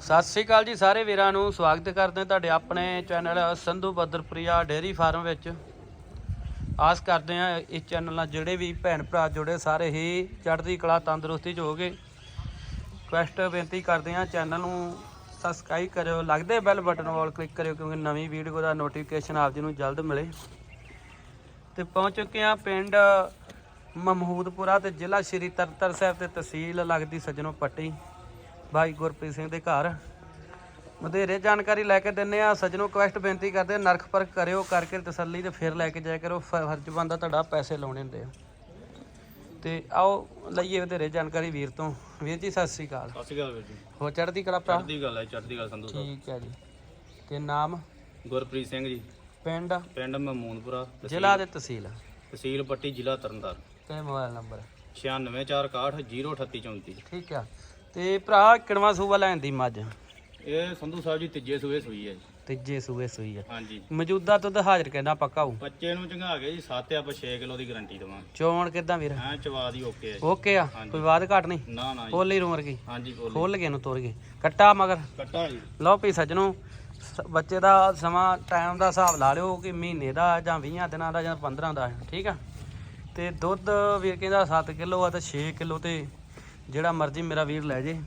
ਸਤਿ ਸ੍ਰੀ ਅਕਾਲ ਜੀ ਸਾਰੇ ਵੀਰਾਂ ਨੂੰ, ਸਵਾਗਤ ਕਰਦੇ ਹਾਂ ਤੁਹਾਡੇ ਆਪਣੇ channel Sandhu Badarpriya dairy farm ਵਿੱਚ। ਆਸ ਕਰਦੇ ਹਾਂ ਇਸ ਚੈਨਲ ਨਾਲ ਜਿਹੜੇ ਵੀ ਭੈਣ ਭਰਾ ਜੁੜੇ, ਸਾਰੇ ਹੀ ਚੜ੍ਹਦੀ ਕਲਾ ਤੰਦਰੁਸਤੀ ਚ ਹੋਗੇ ਰਿਕੁਐਸਟ ਬੇਨਤੀ ਕਰਦੇ ਹਾਂ ਚੈਨਲ ਨੂੰ ਸਬਸਕ੍ਰਾਈਬ ਕਰਿਓ, ਲੱਗਦੇ ਬੈਲ ਬਟਨ ਵਾਲ ਕਲਿੱਕ ਕਰਿਓ ਕਿਉਂਕਿ ਨਵੀਂ ਵੀਡੀਓ ਦਾ ਨੋਟੀਫਿਕੇਸ਼ਨ ਆਪ ਜੀ ਨੂੰ ਜਲਦ ਮਿਲੇ। ਤੇ ਪਹੁੰਚ ਚੁੱਕੇ ਹਾਂ ਪਿੰਡ ਮਮਹੂਦਪੁਰਾ ਤੇ ਜ਼ਿਲ੍ਹਾ ਸ਼੍ਰੀ ਤਰਤਰ ਸਾਹਿਬ ਤੇ ਤਹਿਸੀਲ ਲੱਗਦੀ ਸੱਜਣੋ ਪੱਟੀ। ਭਾਈ ਗੁਰਪ੍ਰੀਤ ਸਿੰਘ ਦੇ ਘਰ। ਵਧੇਰੇ ਜਾਣਕਾਰੀ ਲੈ ਕੇ ਦਿੰਨੇ ਆ। ਸੱਜਣੋ ਕੁਐਸਟ ਬੇਨਤੀ ਕਰਦੇ ਆ, ਨਰਖ ਪਰਖ ਕਰਿਓ ਕਰਕੇ ਤਸੱਲੀ ਤੇ ਫਿਰ ਲੈ ਕੇ ਜਾਇਆ ਕਰੋ। ਫਰਜ਼ ਬੰਦਾ ਤੁਹਾਡਾ ਪੈਸੇ ਲਾਉਣੇ ਹੁੰਦੇ ਆ। ਤੇ ਆਓ ਲਈਏ ਵਧੇਰੇ ਜਾਣਕਾਰੀ ਵੀਰ ਤੋਂ। ਵੀਰ ਜੀ ਸਤਿ ਸ੍ਰੀ ਅਕਾਲ। ਸਤਿ ਸ਼੍ਰੀ ਅਕਾਲ ਵੀਰ ਜੀ। ਹੋ ਚੜ੍ਹਦੀ ਕਲਾ ਭਰਾ? ਚੜ੍ਹਦੀ ਗੱਲ ਹੈ ਚੜ੍ਹਦੀ ਗੱਲ ਸੰਧੂ ਸਾਹਿਬ। ਠੀਕ ਹੈ ਜੀ। ਤੇ ਨਾਮ? ਗੁਰਪ੍ਰੀਤ ਸਿੰਘ ਜੀ। ਪਿੰਡ? ਪਿੰਡ ਮਮੂਨਪੁਰਾ ਜ਼ਿਲ੍ਹਾ ਤੇ ਤਹਿਸੀਲ? ਤਹਿਸੀਲ ਪੱਟੀ ਜ਼ਿਲ੍ਹਾ ਤਰਨਤਾਰਨ। ਤੇ ਮੋਬਾਈਲ ਨੰਬਰ? 9646603834 ਠੀਕ ਆ। ਤੇ ਭਰਾ ਕਿਣਵਾ ਸੂਬਾ ਲੈਣ ਦੀ ਮੱਝ? ਇਹ ਸੰਧੂ ਸਾਹਿਬ ਜੀ ਤੀਜੇ ਸੂਏ ਸੂਈ ਹੈ ਜੀ। ਤੀਜੇ ਸੂਏ ਸੂਈ ਆ। ਹਾਂਜੀ। ਮੌਜੂਦਾ ਦੁੱਧ ਹਾਜ਼ਰ ਕਹਿੰਦਾ ਪੱਕਾ ਹੋਊ ਬੱਚੇ ਨੂੰ ਚੰਗਾ ਕੇ ਜੀ 7 ਆਪਾਂ 6 ਕਿਲੋ ਦੀ ਗਾਰੰਟੀ ਦਵਾਂਗੇ। ਚੋਣ ਕਿਦਾਂ ਵੀਰ? ਐ ਚਵਾ ਦੀ ਓਕੇ ਹੈ ਜੀ। ਓਕੇ ਆ? ਕੋਈ ਬਾਤ ਘਟ ਨਹੀਂ? ਨਾ ਨਾ ਜੀ। ਖੋਲੀ ਰੂਮ ਵਰਗੀ? ਹਾਂਜੀ ਬੋਲ ਖੋਲ ਕੇ ਨੂੰ ਤੁਰ ਗਏ ਕੱਟਾ ਮਗਰ। ਕੱਟਾ ਜੀ। ਲਓ ਵੀ ਸੱਜਣੋ ਸ- ਬੱਚੇ ਦਾ ਸਮਾਂ ਟਾਈਮ ਦਾ ਹਿਸਾਬ ਲਾ ਲਿਓ ਕਿ ਮਹੀਨੇ ਦਾ ਜਾਂ 20 ਦਿਨਾਂ ਦਾ ਜਾਂ 15 ਦਾ ਹੈ, ਠੀਕ ਆ? ਤੇ ਦੁੱਧ ਵੀਰ ਕਹਿੰਦਾ 7 ਕਿਲੋ ਆ ਤੇ 6 ਕਿਲੋ ਤੇ ਜਿਹੜਾ ਮਰਜ਼ੀ ਮੇਰਾ ਵੀਰ ਲੈ ਜੇ।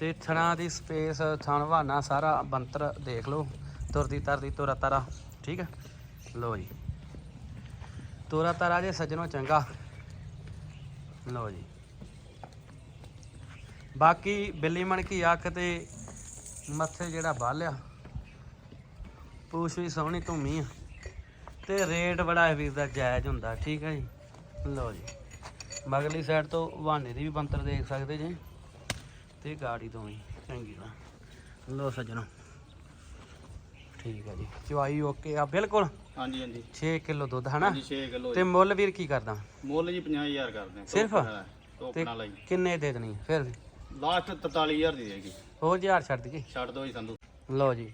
ਤੇ ਥਣਾ ਦੀ ਸਪੇਸ, ਥਣ ਬਹਾਨਾ ਸਾਰਾ ਬੰਤਰ ਦੇਖ ਲਓ। ਤੁਰਦੀ ਤਰਦੀ, ਤੋਰਾ ਤਾਰਾ, ਠੀਕ ਹੈ ਲਓ ਜੀ। ਤੋਰਾ ਤਾਰਾ ਜੇ ਸੱਜਣੋ ਚੰਗਾ। ਲਓ ਜੀ। ਬਾਕੀ ਬਿੱਲੀ ਮਣਕੀ ਅੱਖ ਤੇ ਮੱਥੇ ਜਿਹੜਾ ਬਾਲਿਆ ਪੂਛ ਵੀ ਸੋਹਣੀ ਧੂਮੀ ਆ। ਤੇ ਰੇਟ ਬੜਾ ਹੈ ਵੀਰ ਦਾ ਜਾਇਜ਼ ਹੁੰਦਾ, ਠੀਕ ਹੈ ਜੀ? ਲਓ ਜੀ। ਮਗਲੀ ਸਾਈਡ ਤੋਂ ਬਹਾਨੇ ਦੀ ਵੀ ਬੰਤਰ ਦੇਖ ਸਕਦੇ ਜੀ। ਤੇ ਗਾੜੀ ਤੋਂ ਵੀ ਚੰਗੀ ਤਰ੍ਹਾਂ। ਲਓ ਸੱਜਣੋ। ਠੀਕ ਹੈ ਜੀ। ਚਵਾਈ ਓਕੇ ਆ ਬਿਲਕੁਲ। ਹਾਂਜੀ ਹਾਂਜੀ। 6 ਕਿਲੋ ਦੁੱਧ ਹਨਾ? ਹਾਂਜੀ 6 ਕਿਲੋ ਤੇ ਮੁੱਲ ਵੀਰ ਕੀ ਕਰਦਾ? ਮੁੱਲ ਜੀ 50000 ਕਰਦੇ ਆ। ਸਿਰਫ? ਜੀ। ਕਿੰਨੇ ਦੇ ਦੇਣੀ ਫਿਰ? ਲਾਸਟ 43000 ਦੀ ਦੇਗੀ ਹੋਰ ਹਜ਼ਾਰ ਛੱਡ ਦਈਏ। ਛੱਡ ਦੋ ਜੀ ਸੰਧੂ। ਲਓ ਜੀ।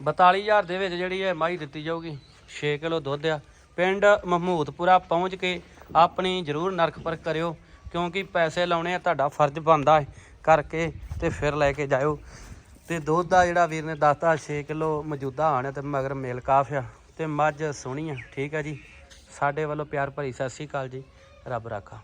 42000 ਦੇ ਵਿੱਚ ਜਿਹੜੀ ਹੈ ਮਾਈ ਦਿੱਤੀ ਜਾਊਗੀ 6 ਕਿਲੋ ਦੁੱਧ ਆ। ਪਿੰਡ ਮਹਮੂਦਪੁਰਾ ਪਹੁੰਚ ਕੇ ਆਪਣੀ ਜ਼ਰੂਰ ਨਰਕ ਪਰਖ ਕਰਿਓ, ਕਿਉਂਕਿ ਪੈਸੇ ਲਾਉਣੇ ਆ, ਤੁਹਾਡਾ ਫਰਜ਼ ਬਣਦਾ ਹੈ ਕਰਕੇ ਤੇ ਫਿਰ ਲੈ ਕੇ ਜਾਇਓ। ਤੇ ਦੁੱਧ ਦਾ ਜਿਹੜਾ ਵੀਰ ਨੇ ਦੱਸਤਾ 6 ਕਿਲੋ ਮੌਜੂਦਾ ਆਣ ਤੇ ਮਗਰ ਮੇਲ ਕਾਫ ਆ, ਤੇ ਮੱਝ ਸੋਹਣੀ ਆ, ਠੀਕ ਆ ਜੀ। ਸਾਡੇ ਵੱਲੋਂ ਪਿਆਰ ਭਰੀ ਸਤਿ ਸ੍ਰੀ ਅਕਾਲ ਜੀ, ਰੱਬ ਰਾਖਾ।